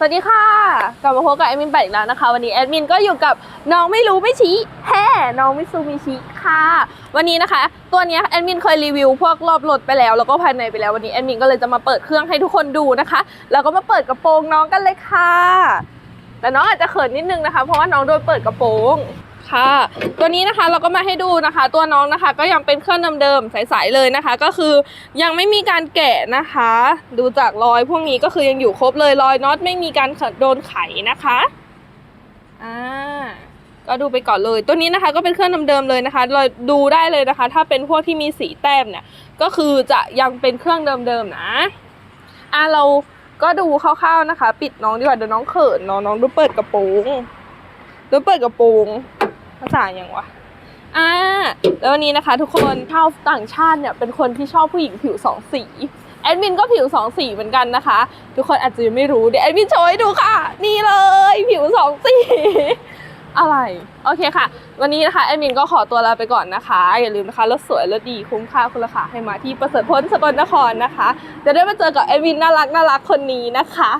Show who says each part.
Speaker 1: สวัสดีค่ะ กลับมาพบกับแอดมินแปดอีกแล้วนะคะ วันนี้แอดมินก็อยู่กับน้องไม่รู้ไม่ชี้แฮ่น้องมิซูมิชิค่ะ วันนี้นะคะ ตัวนี้แอดมินเคยรีวิวพวกรอบรถไปแล้ว แล้วก็ภายในไปแล้ววันนี้แอดมินก็เลยจะมาเปิดเครื่องให้ทุกคนดูนะคะ แล้วก็มาเปิดกระโปรงน้องกันเลยค่ะ แต่น้องอาจจะเขินนิดนึงนะคะ เพราะว่าน้องโดนเปิดกระโปรง ค่ะ ตัวนี้นะคะเราก็มาให้ดูนะคะ ตัวน้องนะคะ ก็ยังเป็นเครื่องเดิมๆใสๆเลยนะคะ ก็คือยังไม่มีการแกะนะคะ ดูจากรอยพวกนี้ก็คือยังอยู่ครบเลยรอยน็อตไม่มีการโดนไขนะคะอ่าก็ดูไปก่อนเลย ตัวนี้นะคะก็เป็นเครื่องเดิมๆเลยนะคะเราดูได้เลยนะคะ ถ้าเป็นพวกที่มีสีแต้มเนี่ยก็คือจะยังเป็นเครื่องเดิมๆนะอะเราก็ดูคร่าวๆนะคะ ปิดน้องดีกว่าเดี๋ยวน้องเขินน้องน้องดูเปิดกระโปรงดูเปิดกระโปรง ภาษาอย่างวะอ่าแล้ววันนี้นะคะ ทุกคนชาวต่างชาติเนี่ยเป็นคนที่ชอบผู้หญิงผิวสองสีแอดมินก็ผิวสองสีเหมือนกันนะคะ ทุกคนอาจจะยังไม่รู้เดี๋ยวแอดมินโชว์ให้ดูค่ะ นี่เลยผิวสองสีอะไร โอเคค่ะ วันนี้นะคะแอดมินก็ขอตัวลาไปก่อนนะคะ อย่าลืมนะคะรถสวยรถดีคุ้มค่าคุณราคาให้มาที่ประเสริฐพ้นสกลนครนะคะ จะได้มาเจอกับแอดมินน่ารักน่ารักคนนี้นะคะ